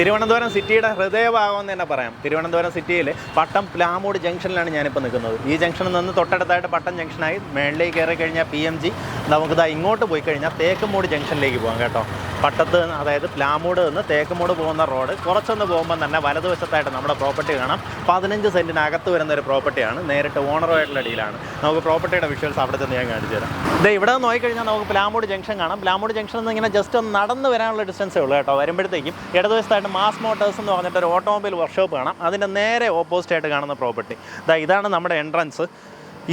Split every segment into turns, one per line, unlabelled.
തിരുവനന്തപുരം സിറ്റിയുടെ ഹൃദയഭാഗം എന്ന് തന്നെ പറയാം. തിരുവനന്തപുരം സിറ്റിയിൽ പട്ടം പ്ലാമൂട് ജംഗ്ഷനിലാണ് ഞാനിപ്പോൾ നിൽക്കുന്നത്. ഈ ജംഗ്ഷനിൽ നിന്ന് തൊട്ടടുത്തായിട്ട് പട്ടം ജംഗ്ഷനായി മേളിലേക്ക് കയറി കഴിഞ്ഞാൽ പി എം ജി. നമുക്കിതാ ഇങ്ങോട്ട് പോയി കഴിഞ്ഞാൽ തേക്കുമൂട് ജംഗ്ഷനിലേക്ക് പോകാം കേട്ടോ. പട്ടത്ത് അതായത് പ്ലാമൂട് നിന്ന് തേക്കുമൂട് പോകുന്ന റോഡ് കുറച്ചൊന്ന് പോകുമ്പോൾ തന്നെ വലതുവശത്തായിട്ട് നമ്മുടെ പ്രോപ്പർട്ടി കാണാം. പതിനഞ്ച് സെന്റിനകത്ത് വരുന്ന ഒരു പ്രോപ്പർട്ടിയാണ് നേരിട്ട് ഓണറുമായിട്ടുള്ള ഡീലാണ് നമുക്ക് പ്രോപ്പർട്ടിയുടെ വിഷ്വൽസ് അവിടെ ചെന്ന് ഞാൻ കാണിച്ചു തരാം. ഇതേ ഇവിടെ നോക്കിക്കഴിഞ്ഞാൽ നമുക്ക് പ്ലാമൂട് ജംഗ്ഷൻ കാണാം. പ്ലാമൂട് ജംഗ്ഷനിൽ നിന്ന് ഇങ്ങനെ ജസ്റ്റ് ഒന്ന് നടന്ന് വരാനുള്ള ഡിസ്റ്റൻസേ ഉള്ളൂ കേട്ടോ. വരുമ്പോഴത്തേക്കും ഇടതുവശത്തായിട്ട് മാസ് മോട്ടേഴ്സ് എന്ന് പറഞ്ഞിട്ട് ഒരു ഓട്ടോമൊബൈൽ വർക്ക്ഷോപ്പ് കാണാം. അതിന്റെ നേരെ ഓപ്പോസിറ്റ് ആയിട്ട് കാണുന്ന പ്രോപ്പർട്ടി ഇതാ ഇതാണ് നമ്മുടെ എൻട്രൻസ്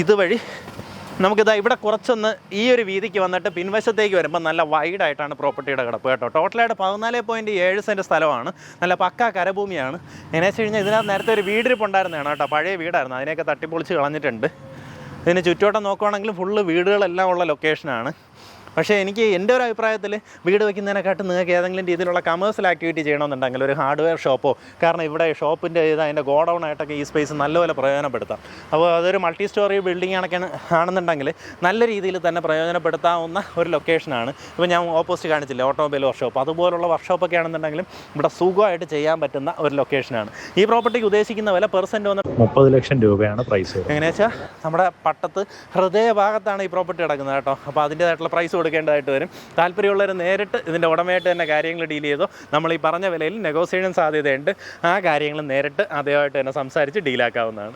ഇതുവഴി നമുക്കിതാ ഇവിടെ കുറച്ചൊന്ന് ഈ ഒരു വീതിക്ക് വന്നിട്ട് പിൻവശത്തേക്ക് വരുമ്പോൾ നല്ല വൈഡായിട്ടാണ് പ്രോപ്പർട്ടിയുടെ കിടപ്പ് കേട്ടോ. ടോട്ടലായിട്ട് പതിനാല് പോയിന്റ് ഏഴ് സെന്റ് സ്ഥലമാണ്. നല്ല പക്ക കരഭൂമിയാണ്. എന്നു വെച്ച് കഴിഞ്ഞാൽ ഇതിനകത്ത് നേരത്തെ ഒരു വീടിരിപ്പുണ്ടായിരുന്നതാണ് കേട്ടോ. പഴയ വീടായിരുന്നു. അതിനെയൊക്കെ തട്ടിപ്പൊളിച്ച് കളഞ്ഞിട്ടുണ്ട്. ഇതിന് ചുറ്റോട്ടം നോക്കുവാണെങ്കിലും ഫുള്ള് വീടുകളെല്ലാം ഉള്ള ലൊക്കേഷനാണ് പക്ഷേ എനിക്ക് എന്റെ ഒരു അഭിപ്രായത്തിൽ വീട് വയ്ക്കുന്നതിനെക്കാട്ടും നിങ്ങൾക്ക് ഏതെങ്കിലും രീതിയിലുള്ള കമേഴ്സ്യൽ ആക്ടിവിറ്റി ചെയ്യണമെന്നുണ്ടെങ്കിൽ ഒരു ഹാർഡ്വെയർ ഷോപ്പോ കാരണം ഇവിടെ ഷോപ്പിന്റെ ഇത് അതിന്റെ ഗോഡൗൺ ആയിട്ടൊക്കെ ഈ സ്പേസ് നല്ലപോലെ പ്രയോജനപ്പെടുത്താം. അപ്പോൾ അതൊരു മൾട്ടി സ്റ്റോറി ബിൽഡിംഗ് ആണൊക്കെ ആണെന്നുണ്ടെങ്കിൽ നല്ല രീതിയിൽ തന്നെ പ്രയോജനപ്പെടുത്താവുന്ന ഒരു ലൊക്കേഷനാണ് ഇപ്പോൾ ഞാൻ ഓപ്പോസിറ്റ് കാണിച്ചില്ല ഓട്ടോമൊബൈൽ വർക്ക്ഷോപ്പ് അതുപോലുള്ള വർക്ക്ഷോപ്പൊക്കെ ആണെന്നുണ്ടെങ്കിലും ഇവിടെ സുഖമായിട്ട് ചെയ്യാൻ പറ്റുന്ന ഒരു ലൊക്കേഷനാണ് ഈ പ്രോപ്പർട്ടിക്ക് ഉദ്ദേശിക്കുന്ന വില പെർസെന്റ് വന്ന്
മുപ്പത് ലക്ഷം രൂപയാണ് പ്രൈസ്
എങ്ങനെയാ വെച്ചാൽ നമ്മുടെ പട്ടത്ത് ഹൃദയഭാഗത്താണ് ഈ പ്രോപ്പർട്ടി കിടക്കുന്നത് കേട്ടോ. അപ്പോൾ അതിന്റേതായിട്ടുള്ള പ്രൈസ് കൊടുക്കേണ്ടതായിട്ട് വരും. താല്പര്യമുള്ളവർ നേരിട്ട് ഇതിന്റെ ഉടമയായിട്ട് തന്നെ കാര്യങ്ങൾ ഡീൽ ചെയ്തോ നമ്മൾ ഈ പറഞ്ഞ വിലയിൽ നെഗോസിയേഷൻ സാധ്യതയുണ്ട്. ആ കാര്യങ്ങൾ നേരിട്ട് അതേമായിട്ട് തന്നെ സംസാരിച്ച് ഡീലാക്കാവുന്നതാണ്